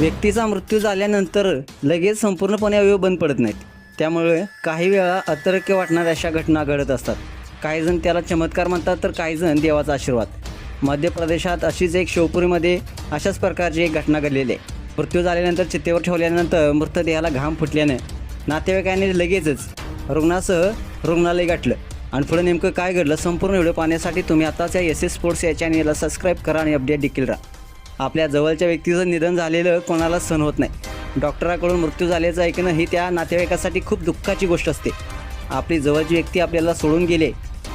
व्यक्तीचा मृत्यू झाल्यानंतर लगेच संपूर्णपणे अवयव बंद पडत नाहीत. त्यामुळे काही वेळा अतर्क्य वाटणाऱ्या अशा घटना घडत असतात. काही जण त्याला चमत्कार म्हणतात तर काही जण देवाचा आशीर्वाद. मध्य प्रदेशात अशीच एक शिवपुरीमध्ये अशाच प्रकारची एक घटना घडलेली आहे. मृत्यू झाल्यानंतर चित्तेवर ठेवल्यानंतर मृतदेहाला घाम फुटल्यानं नातेवाईकांनी लगेचच रुग्णासह रुग्णालय गाठलं. आणि पुढे नेमकं काय घडलं संपूर्ण व्हिडिओ पाहण्यासाठी तुम्ही आताच या एस एस स्पोर्ट्स या चॅनेलला सबस्क्राईब करा आणि अपडेट देखील राहा. आपल्या जवळच्या व्यक्तीचं निधन झालेलं कोणाला सण होत नाही. डॉक्टराकडून मृत्यू झाल्याचं ऐकणं ही त्या नातेवाईकासाठी खूप दुःखाची गोष्ट असते. आपली जवळची व्यक्ती आपल्याला सोडून गेले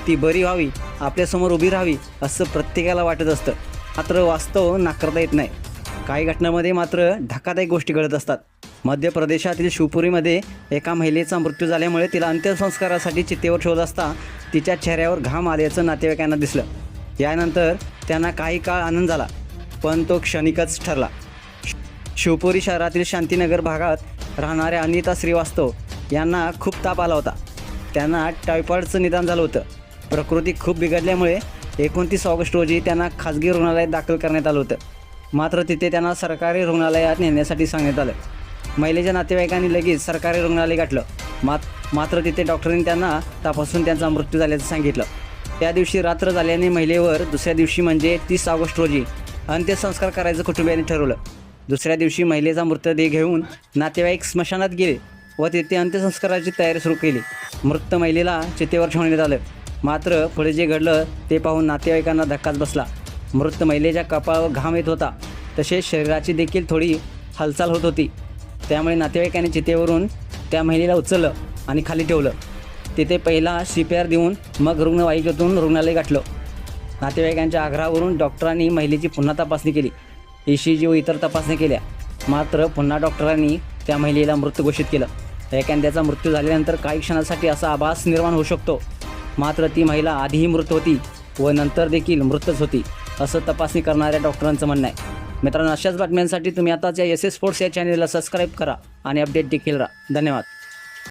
ती बरी व्हावी आपल्यासमोर उभी राहावी असं प्रत्येकाला वाटत असतं. मात्र वास्तव नाकारता येत नाही. काही घटनांमध्ये मात्र धक्कादायक गोष्टी घडत असतात. मध्य प्रदेशातील शिवपुरीमध्ये एका महिलेचा मृत्यू झाल्यामुळे तिला अंत्यसंस्कारासाठी चित्तेवर ठेवत असता तिच्या चेहऱ्यावर घाम आल्याचं नातेवाईकांना दिसलं. यानंतर त्यांना काही काळ आनंद झाला. पण तो क्षणिकच ठरला. शिवपुरी शहरातील शांतीनगर भागात राहणाऱ्या अनिता श्रीवास्तव यांना खूप ताप आला होता. त्यांना टायफॉईडचं निदान झालं होतं. प्रकृती खूप बिघडल्यामुळे एकोणतीस ऑगस्ट रोजी त्यांना खाजगी रुग्णालयात दाखल करण्यात आलं होतं. मात्र तिथे त्यांना सरकारी रुग्णालयात नेण्यासाठी सांगण्यात आलं. महिलेच्या नातेवाईकांनी लगेच सरकारी रुग्णालय गाठलं. मात मात्र तिथे डॉक्टरांनी त्यांना तपासून त्यांचा मृत्यू झाल्याचं सांगितलं. त्या दिवशी रात्र झाल्याने महिलेवर दुसऱ्या दिवशी म्हणजे तीस ऑगस्ट रोजी अंत्यसंस्कार करायचं कुटुंबियांनी ठरवलं. दुसऱ्या दिवशी महिलेचा मृतदेह घेऊन नातेवाईक स्मशानात गेले व तेथे अंत्यसंस्काराची तयारी सुरू केली. मृत महिलेला चितेवर ठेवण्यात आलं. मात्र पुढे जे घडलं ते पाहून नातेवाईकांना धक्काच बसला. मृत महिलेच्या कपाळावर घाम येत होता. तसेच शरीराची देखील थोडी हालचाल होत होती. त्यामुळे नातेवाईकांनी चितेवरून त्या महिलेला उचललं आणि खाली ठेवलं. तिथे पहिला सी पी आर देऊन मग रुग्णवाहिकेतून रुग्णालय गाठलं. नातेवाईकांच्या आग्रहावरून डॉक्टरांनी महिलेची पुन्हा तपासणी केली. ई सी जी व इतर तपासणी केल्या. मात्र पुन्हा डॉक्टरांनी त्या महिलेला मृत घोषित केलं. एखाद्याचा मृत्यू झाल्यानंतर काही क्षणासाठी असा आभास निर्माण होऊ शकतो. मात्र ती महिला आधीही मृत होती व नंतर देखील मृतच होती असं तपासणी करणाऱ्या डॉक्टरांचं म्हणणं आहे. मित्रांनो अशाच बातम्यांसाठी तुम्ही आताच या एस एस स्पोर्ट्स या चॅनेलला सबस्क्राईब करा आणि अपडेट देखील राहा. धन्यवाद.